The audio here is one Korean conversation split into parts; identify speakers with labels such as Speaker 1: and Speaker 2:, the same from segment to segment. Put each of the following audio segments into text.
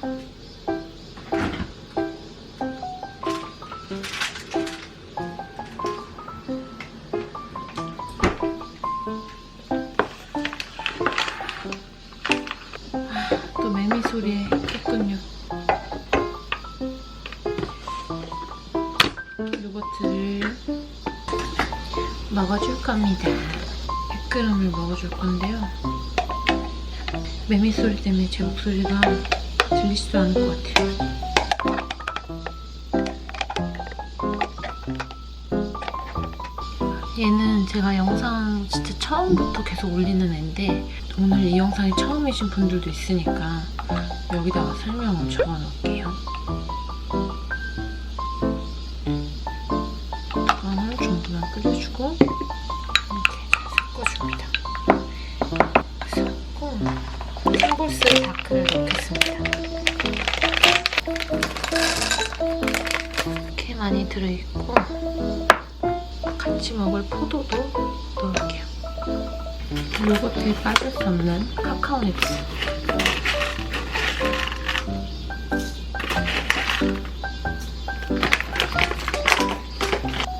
Speaker 1: 또 매미 소리에 깼군요. 요거트를 먹어줄 겁니다. 100g을 먹어줄 건데요. 매미 소리 때문에 제 목소리가 들리지도 않을 것 같아요. 얘는 제가 영상 진짜 처음부터 계속 올리는 애인데 오늘 이 영상이 처음이신 분들도 있으니까 여기다가 설명을 적어 놓을게요. 이거는 전부만 끓여주고 이렇게 잘 섞어줍니다. 섞고 싱글스 다크를 넣겠습니다. 들어있고 같이 먹을 포도도 넣을게요. 요거트에 빠질 수 없는 카카오 닙스.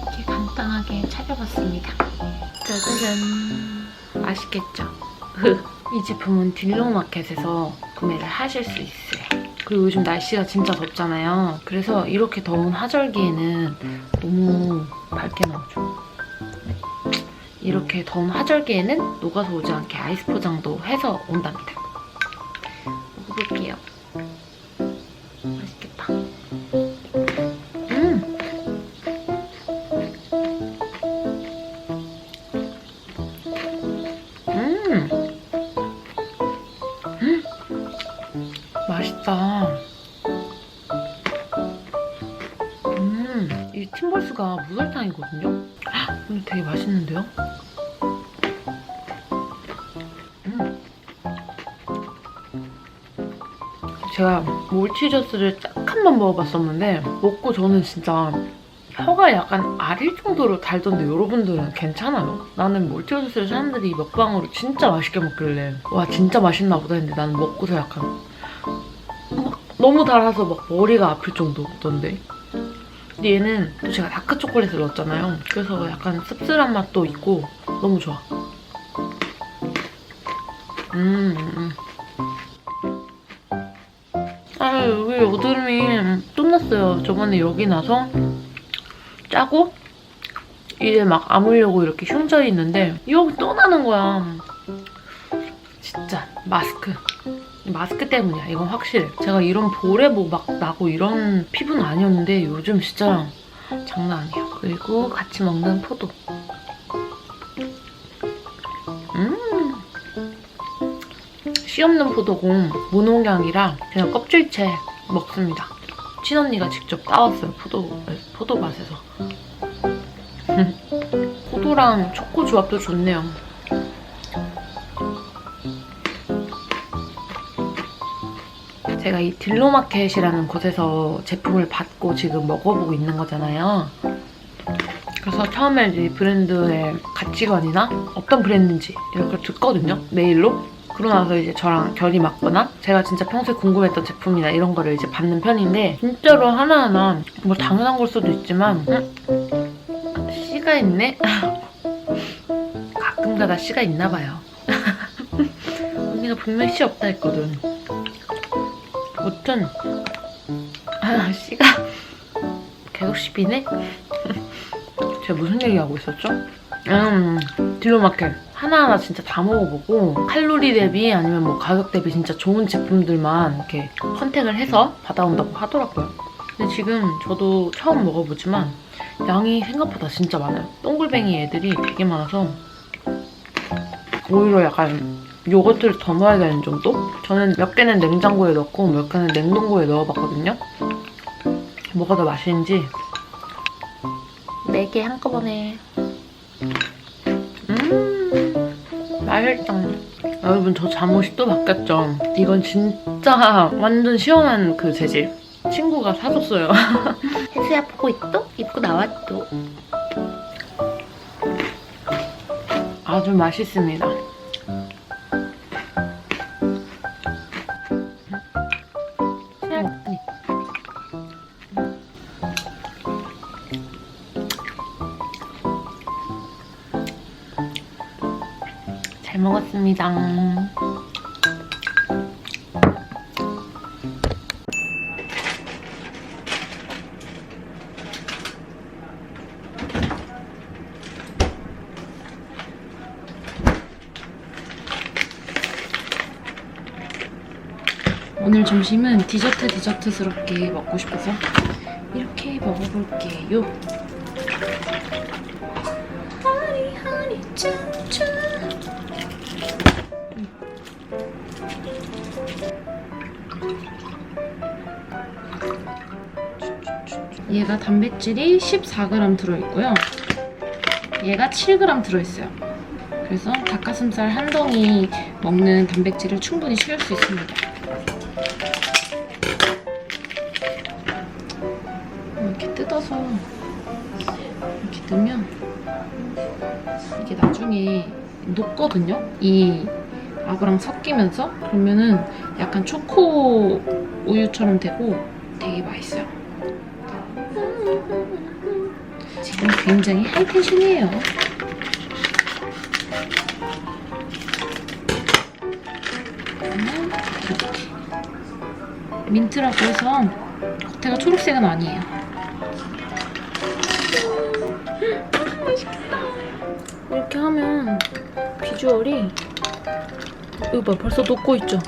Speaker 1: 이렇게 간단하게 차려봤습니다. 짜자잔. 맛있겠죠? 이 제품은 딜로마켓에서 구매를 하실 수 있어요. 그리고 요즘 날씨가 진짜 덥잖아요. 그래서 이렇게 더운 하절기에는 너무 밝게 나오죠. 이렇게 더운 하절기에는 녹아서 오지 않게 아이스 포장도 해서 온답니다. 먹어볼게요. 무설탕이거든요? 헉, 근데 되게 맛있는데요? 음. 제가 몰티저스를 딱 한 번 먹어봤었는데 먹고 저는 진짜 혀가 약간 아릴 정도로 달던데 여러분들은 괜찮아요? 나는 몰티저스를 사람들이 먹방으로 진짜 맛있게 먹길래 와 진짜 맛있나 보다 했는데 나는 먹고서 약간 막 너무 달아서 막 머리가 아플 정도던데 근데 얘는 또 제가 다크 초콜릿을 넣었잖아요. 그래서 약간 씁쓸한 맛도 있고 너무 좋아. 음. 음. 아 여기 여드름이 또 났어요. 저번에 여기 나서 짜고 이제 막 아물려고 이렇게 흉져 있는데 여기 또 나는 거야. 진짜 마스크. 마스크 때문이야. 이건 확실해. 제가 이런 볼에 뭐 막 나고 이런 피부는 아니었는데 요즘 진짜 장난 아니야. 그리고 같이 먹는 포도. 음. 씨 없는 포도고 무농약이라 그냥 껍질째 먹습니다. 친언니가 직접 따왔어요. 포도 포도 밭에서. 포도랑 초코 조합도 좋네요. 제가 이 딜로마켓이라는 곳에서 제품을 받고 지금 먹어보고 있는 거잖아요. 그래서 처음에 이 브랜드의 가치관이나 어떤 브랜드인지 걸 듣거든요. 메일로. 그러고 나서 이제 저랑 결이 맞거나 제가 진짜 평소에 궁금했던 제품이나 이런 거를 이제 받는 편인데 진짜로 하나하나 뭐 당연한 걸 수도 있지만 음? 씨가 있네? 가끔가다 씨가 있나 봐요. 언니가 분명히 씨 없다 했거든. 무튼 아 씨가 계속 씹이네? 제가 무슨 얘기하고 있었죠? 음 딜로마켓 하나하나 진짜 다 먹어보고 칼로리 대비 아니면 뭐 가격 대비 진짜 좋은 제품들만 이렇게 선택을 해서 받아온다고 하더라고요 근데 지금 저도 처음 먹어보지만 양이 생각보다 진짜 많아요 동글뱅이 애들이 되게 많아서 오히려 약간 요거트를 더 넣어야 되는 정도? 저는 몇 개는 냉장고에 넣고 몇 개는 냉동고에 넣어봤거든요. 뭐가 더 맛있는지 네 개 한꺼번에 음 맛있다. 여러분 저 잠옷이 또 바뀌었죠? 이건 진짜 완전 시원한 그 재질. 친구가 사줬어요. 혜수야 보고 있어? 입고 나왔어. 아주 맛있습니다. 먹었습니다. 오늘 점심은 디저트 디저트스럽게 먹고 싶어서 이렇게 먹어볼게요. 얘가 단백질이 14g 들어있고요. 얘가 7g 들어있어요. 그래서 닭가슴살 한 덩이 먹는 단백질을 충분히 채울 수 있습니다. 이렇게 뜯어서 이렇게 넣으면 이게 나중에 녹거든요. 이 아구랑 섞이면서 그러면은 약간 초코 우유처럼 되고 되게 맛있어요. 지금 굉장히 하이텐션이에요. 이렇게 민트라고 해서 겉에가 초록색은 아니에요. 맛있겠다. 이렇게 하면 비주얼이 이거 봐 벌써 녹고 있죠?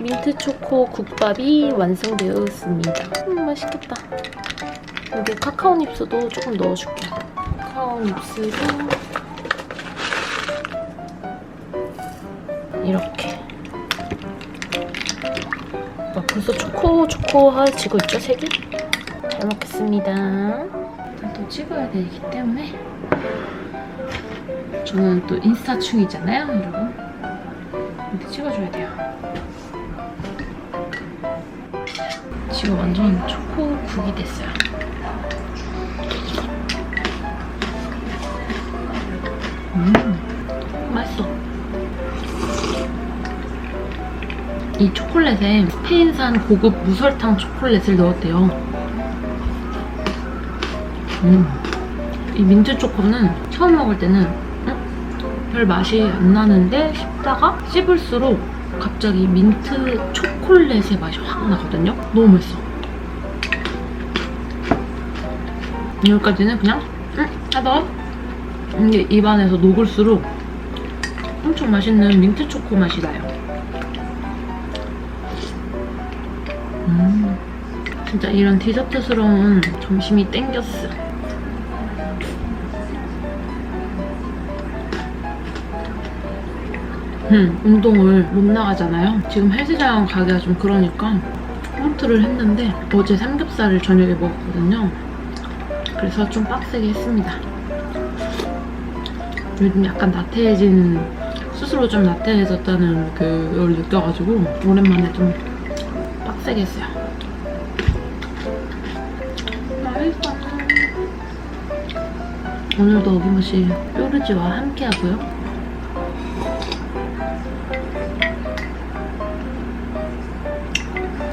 Speaker 1: 민트 초코 국밥이 완성되었습니다. 음 맛있겠다. 여기 카카오 닙스도 조금 넣어줄게요. 카카오 닙스도 이렇게. 와, 벌써 초코 초코해지고 있죠 색이? 잘 먹겠습니다. 일단 또 찍어야 되기 때문에 저는 또 인스타충이잖아요, 여러분. 근데 찍어줘야 돼요. 지금 완전 초코국이 됐어요. 음, 맛있어. 이 초콜릿에 스페인산 고급 무설탕 초콜릿을 넣었대요. 음. 이 민트 초코는 처음 먹을 때는 음, 별 맛이 안 나는데 씹다가 씹을수록 갑자기 민트 초콜릿의 맛이 확 나거든요. 너무 맛있어. 여기까지는 그냥 음, 하다 이게 입안에서 녹을수록 엄청 맛있는 민트 초코 맛이 나요. 음, 진짜 이런 디저트스러운 점심이 땡겼어. 음, 운동을 못 나가잖아요. 지금 헬스장 가기가 좀 그러니까 홈트를 했는데 어제 삼겹살을 저녁에 먹었거든요. 그래서 좀 빡세게 했습니다. 요즘 약간 나태해진 스스로 좀 나태해졌다는 그걸 느껴가지고 오랜만에 좀 빡세게 했어요. 맛있어. 오늘도 어김없이 뾰루지와 함께 하고요.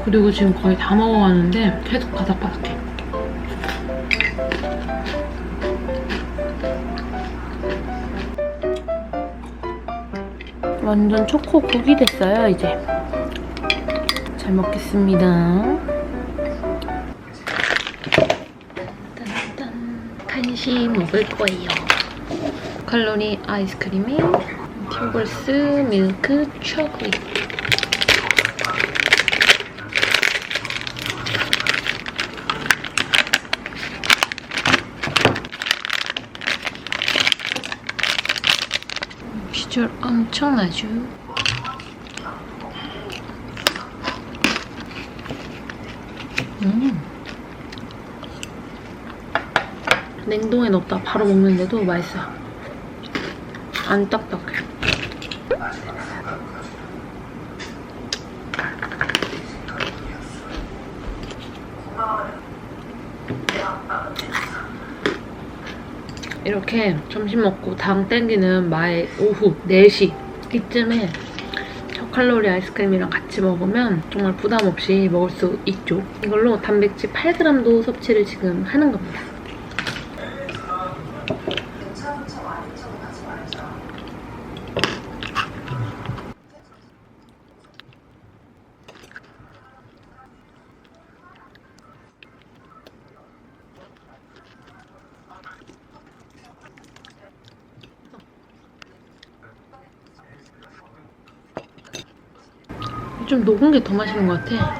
Speaker 1: 그리고 지금 거의 다 먹어가는데 계속 바삭바삭 완전 초코 국이 됐어요, 이제. 잘 먹겠습니다. 딴딴. 간식 먹을 거예요. 칼로리 아이스크림에 팅글스 밀크 초콜릿. 비주얼 엄청나죠? 음. 냉동에 넣었다 바로 먹는데도 맛있어요. 안 딱딱해. 이렇게 점심 먹고 당 땡기는 마의 오후 4시 이쯤에 저칼로리 아이스크림이랑 같이 먹으면 정말 부담 없이 먹을 수 있죠. 이걸로 단백질 8g도 섭취를 지금 하는 겁니다. 좀 녹은 게 더 맛있는 것 같아.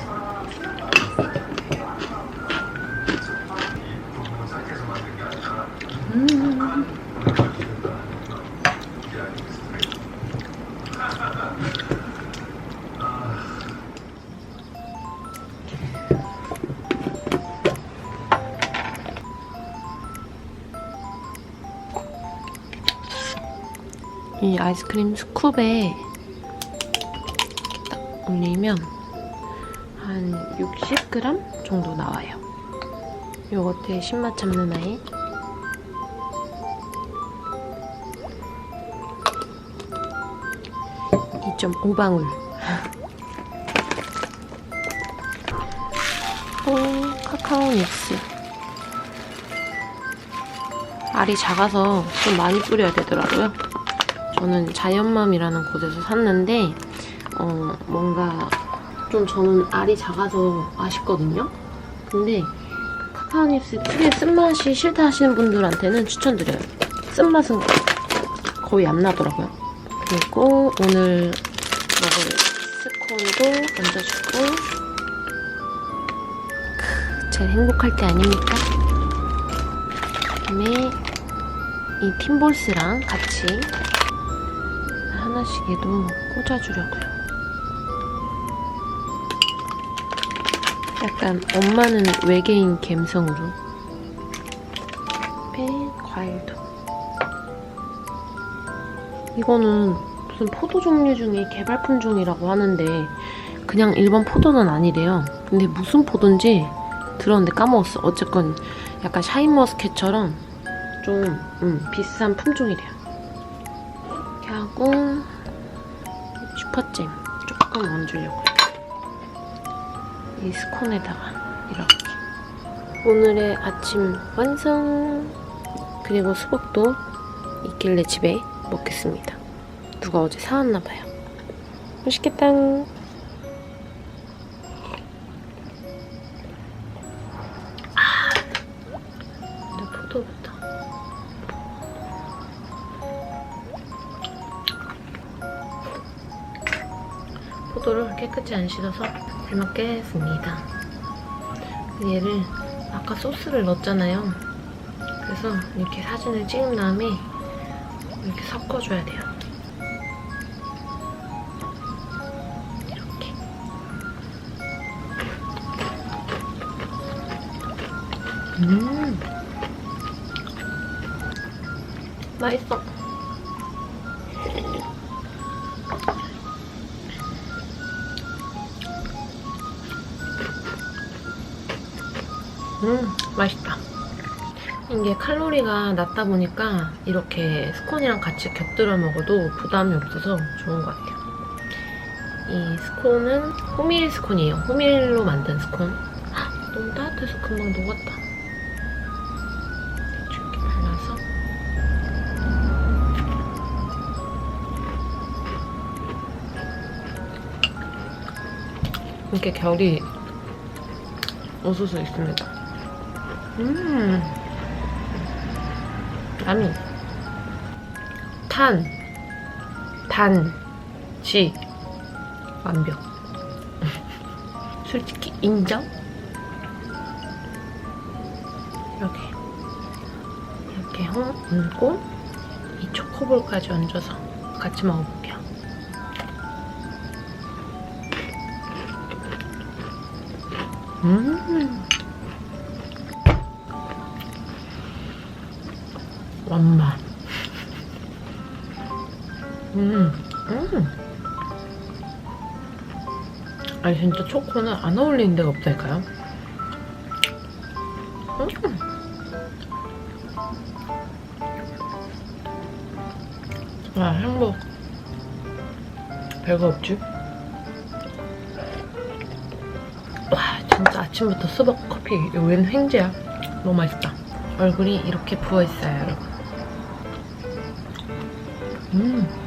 Speaker 1: 음. 이 아이스크림 스쿱에 딱 올리면 한 60g 정도 나와요. 요거트에 신맛 잡는 아이. 이점 5방울. 또 카카오 믹스. 알이 작아서 좀 많이 뿌려야 되더라고요. 저는 자연맘이라는 곳에서 샀는데 어, 뭔가 좀 저는 알이 작아서 아쉽거든요. 근데 그 카카오닙스 특유의 쓴맛이 싫다 하시는 분들한테는 추천드려요. 쓴맛은 거의 안 나더라고요. 그리고 오늘 먹을 스콘도 얹어주고 크, 제일 행복할 때 아닙니까? 그다음에 이 팀볼스랑 같이 하나씩 얘도 꽂아주려고요. 약간 엄마는 외계인 감성으로. 배 과일도. 이거는 무슨 포도 종류 중에 개발 품종이라고 하는데 그냥 일반 포도는 아니래요. 근데 무슨 포도인지 들었는데 까먹었어. 어쨌건 약간 샤인머스켓처럼 좀 음, 비싼 품종이래요. 이렇게 하고 슈퍼잼 조금 얹으려고요. 이 스콘에다가 이렇게 오늘의 아침 완성 그리고 수박도 있길래 집에 먹겠습니다. 누가 어제 사왔나봐요. 맛있겠다. 아. 포도를 깨끗이 안 씻어서 잘 먹겠습니다. 얘를 아까 소스를 넣었잖아요. 그래서 이렇게 사진을 찍은 다음에 이렇게 섞어줘야 돼요. 이렇게. 음. 맛있어. 이게 칼로리가 낮다 보니까 이렇게 스콘이랑 같이 곁들여 먹어도 부담이 없어서 좋은 것 같아요. 이 스콘은 호밀 스콘이에요. 호밀로 만든 스콘. 헉, 너무 따뜻해서 금방 녹았다. 이렇게 발라서 이렇게 결이 우수수 있습니다. 음. 아미. 탄. 단. 지. 완벽. 솔직히 인정? 이렇게. 이렇게 형 얹고 이 초코볼까지 얹어서 같이 먹어볼게요. 음. 음, 음. 아니, 진짜 초코는 안 어울리는 데가 없달까요? 음. 아, 행복. 별거 없지? 와, 진짜 아침부터 수박 커피. 웬 횡재야? 너무 맛있다. 얼굴이 이렇게 부어 있어요, 여러분. 음.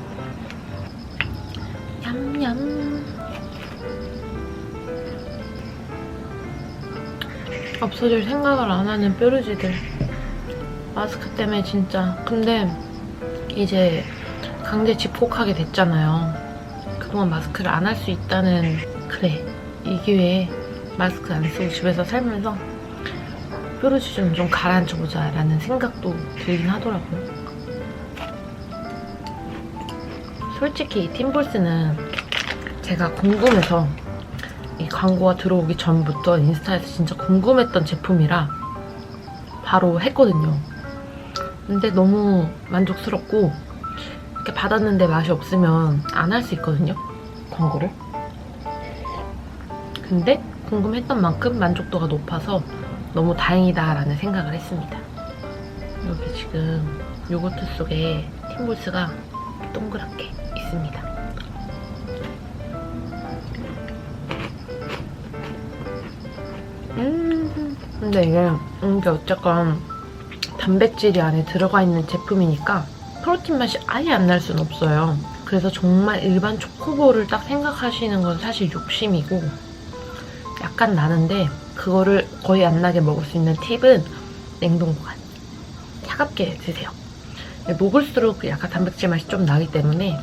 Speaker 1: 없어질 생각을 안 하는 뾰루지들. 마스크 때문에 진짜. 근데 이제 강제 집콕하게 됐잖아요. 그동안 마스크를 안 할 수 있다는 이 기회에 마스크 안 쓰고 집에서 살면서 뾰루지 좀, 좀 가라앉혀 보자 라는 생각도 들긴 하더라고요. 솔직히 이 팀볼스는 제가 궁금해서 이 광고가 들어오기 전부터 인스타에서 진짜 궁금했던 제품이라 바로 했거든요. 근데 너무 만족스럽고 이렇게 받았는데 맛이 없으면 안 할 수 있거든요. 광고를. 근데 궁금했던 만큼 만족도가 높아서 너무 다행이다라는 생각을 했습니다. 여기 지금 요거트 속에 팀볼스가 동그랗게 있습니다. 음, 근데 이게, 이게 어쨌건 단백질이 안에 들어가 있는 제품이니까 프로틴 맛이 아예 안날 수는 없어요. 그래서 정말 일반 초코볼을 딱 생각하시는 건 사실 욕심이고 약간 나는데 그거를 거의 안 나게 먹을 수 있는 팁은 냉동 보관. 차갑게 드세요. 녹을수록 약간 단백질 맛이 좀 나기 때문에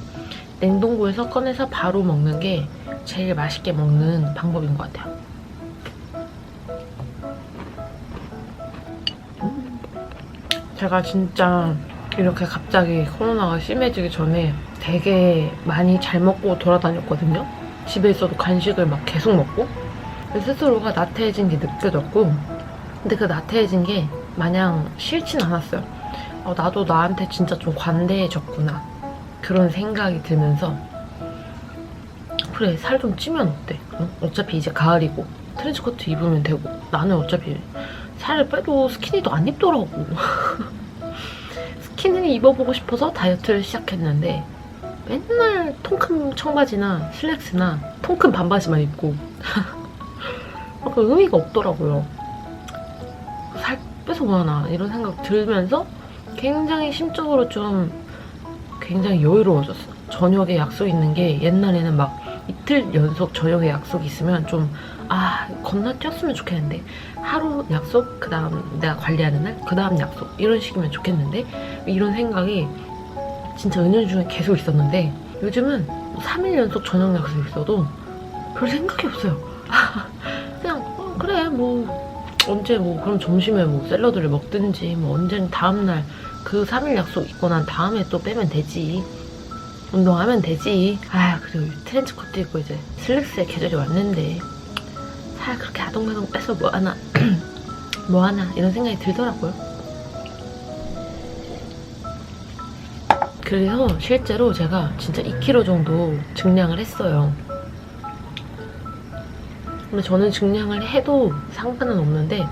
Speaker 1: 냉동고에서 꺼내서 바로 먹는 게 제일 맛있게 먹는 방법인 것 같아요. 제가 진짜 이렇게 갑자기 코로나가 심해지기 전에 되게 많이 잘 먹고 돌아다녔거든요. 집에 있어도 간식을 막 계속 먹고 스스로가 나태해진 게 느껴졌고 근데 그 나태해진 게 마냥 싫진 않았어요. 어, 나도 나한테 진짜 좀 관대해졌구나 그런 생각이 들면서 그래 살 좀 찌면 어때? 어? 어차피 이제 가을이고 트렌치코트 입으면 되고 나는 어차피 살을 빼도 스키니도 안 입더라고 스키니를 입어보고 싶어서 다이어트를 시작했는데 맨날 통큰 청바지나 슬랙스나 통큰 반바지만 입고 그 의미가 없더라고요. 살 뭐하나 이런 생각 들면서 굉장히 심적으로 좀 굉장히 여유로워졌어. 저녁에 약속 있는 게 옛날에는 막 이틀 연속 저녁에 약속 있으면 좀 아 겁나 뛰었으면 좋겠는데. 하루 약속 그 다음 내가 관리하는 날 그 다음 약속. 이런 식이면 좋겠는데. 이런 생각이 진짜 은연중에 계속 있었는데 요즘은 3일 연속 저녁 약속 있어도 별 생각이 없어요. 그냥 어, 그래 뭐 언제 뭐 그럼 점심에 뭐 샐러드를 먹든지 뭐 언제는 다음날 그 3일 약속 있고 난 다음에 또 빼면 되지. 운동하면 되지. 아 그리고 트렌치 코트 입고 이제 슬랙스의 계절이 왔는데 살 그렇게 아동가동 빼서 뭐하나? 뭐하나? 이런 생각이 들더라고요. 그래서 실제로 제가 진짜 2kg 정도 증량을 했어요. 근데 저는 증량을 해도 상관은 없는데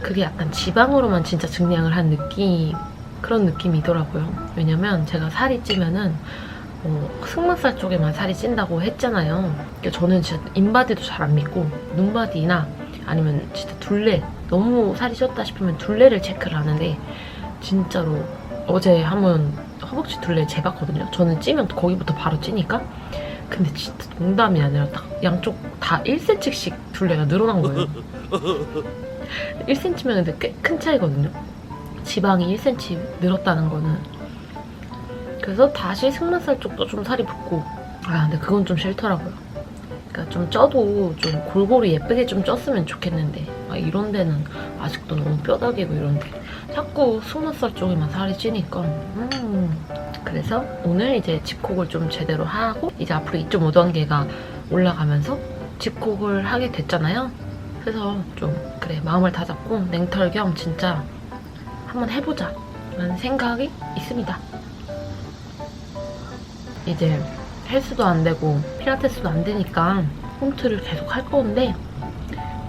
Speaker 1: 그게 약간 지방으로만 진짜 증량을 한 느낌 그런 느낌이더라고요. 왜냐면 제가 살이 찌면은 어, 승모살 쪽에만 살이 찐다고 했잖아요. 그러니까 저는 진짜 인바디도 잘 안 믿고 눈바디나 아니면 진짜 둘레 너무 살이 쪘다 싶으면 둘레를 체크를 하는데 진짜로 어제 한번 허벅지 둘레 재봤거든요. 저는 찌면 거기부터 바로 찌니까 근데 진짜 농담이 아니라 딱 양쪽 다 1cm씩 둘레가 늘어난 거예요. 1cm면 근데 꽤 큰 차이거든요. 지방이 1cm 늘었다는 거는. 그래서 다시 승마살 쪽도 좀 살이 붙고. 아, 근데 그건 좀 싫더라고요. 그러니까 좀 쪄도 좀 골고루 예쁘게 좀 쪘으면 좋겠는데 아, 이런 데는 아직도 너무 뼈다귀고 이런데 자꾸 승마살 쪽에만 살이 찌니까 음. 그래서 오늘 이제 집콕을 좀 제대로 하고 이제 앞으로 2.5단계가 올라가면서 집콕을 하게 됐잖아요. 그래서 좀 그래 마음을 다잡고 냉털 겸 진짜 한번 해보자 라는 생각이 있습니다. 이제 헬스도 안 되고 필라테스도 안 되니까 홈트를 계속 할 건데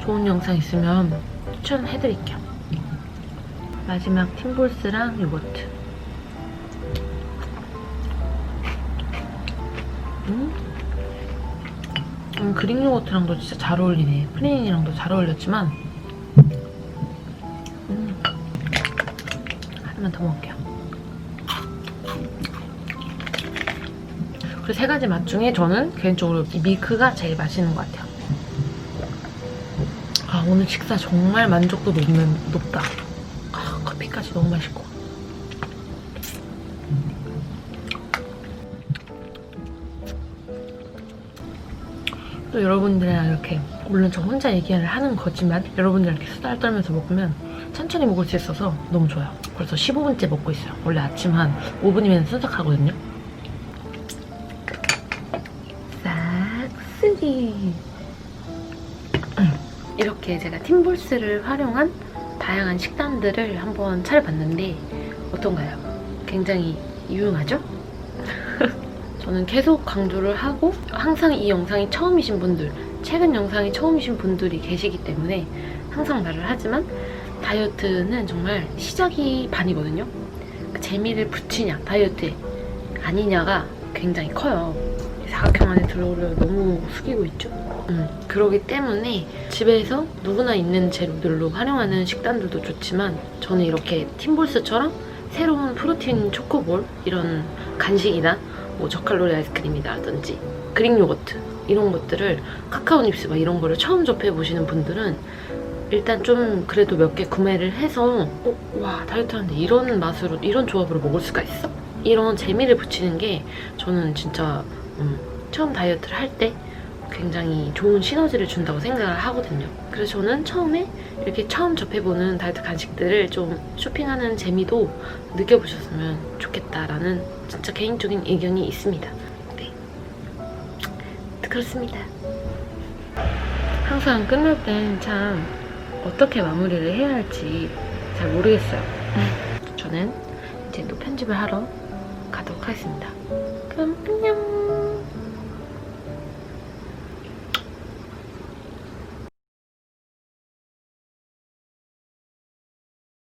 Speaker 1: 좋은 영상 있으면 추천해드릴게요. 마지막 팀볼스랑 요거트. 음? 음, 그릭 요거트랑도 진짜 잘 어울리네. 플레인이랑도 잘 어울렸지만 음. 하나만 더 먹을게요. 세 가지 맛 중에 저는 개인적으로 이 밀크가 제일 맛있는 것 같아요. 아 오늘 식사 정말 만족도 높는, 높다. 아, 커피까지 너무 맛있고. 또 여러분들이랑 이렇게 물론 저 혼자 얘기를 하는 거지만 여러분들이랑 이렇게 수다를 떨면서 먹으면 천천히 먹을 수 있어서 너무 좋아요. 그래서 15분째 먹고 있어요. 원래 아침 한 5분이면 순삭하거든요. 제가 팀볼스를 활용한 다양한 식단들을 한번 차려봤는데 어떤가요? 굉장히 유용하죠? 저는 계속 강조를 하고 항상 이 영상이 처음이신 분들, 최근 영상이 처음이신 분들이 계시기 때문에 항상 말을 하지만 다이어트는 정말 시작이 반이거든요. 그 재미를 붙이냐, 다이어트에 아니냐가 굉장히 커요. 사각형 안에 들어오려 너무 숙이고 있죠. 음, 그러기 때문에 집에서 누구나 있는 재료들로 활용하는 식단들도 좋지만 저는 이렇게 팀볼스처럼 새로운 프로틴 초코볼 이런 간식이나 뭐 저칼로리 아이스크림이라든지 그릭 요거트 이런 것들을 카카오 닙스 막 이런 거를 처음 접해 보시는 분들은 일단 좀 그래도 몇 개 구매를 해서 어, 와 다이어트 하는데 이런 맛으로 이런 조합으로 먹을 수가 있어? 이런 재미를 붙이는 게 저는 진짜 음, 처음 다이어트를 할때 굉장히 좋은 시너지를 준다고 생각을 하거든요. 그래서 저는 처음에 이렇게 처음 접해보는 다이어트 간식들을 좀 쇼핑하는 재미도 느껴보셨으면 좋겠다라는 진짜 개인적인 의견이 있습니다. 네. 그렇습니다. 항상 끝날 땐 참 어떻게 마무리를 해야 할지 잘 모르겠어요. 저는 이제 또 편집을 하러 가도록 하겠습니다. 그럼 안녕!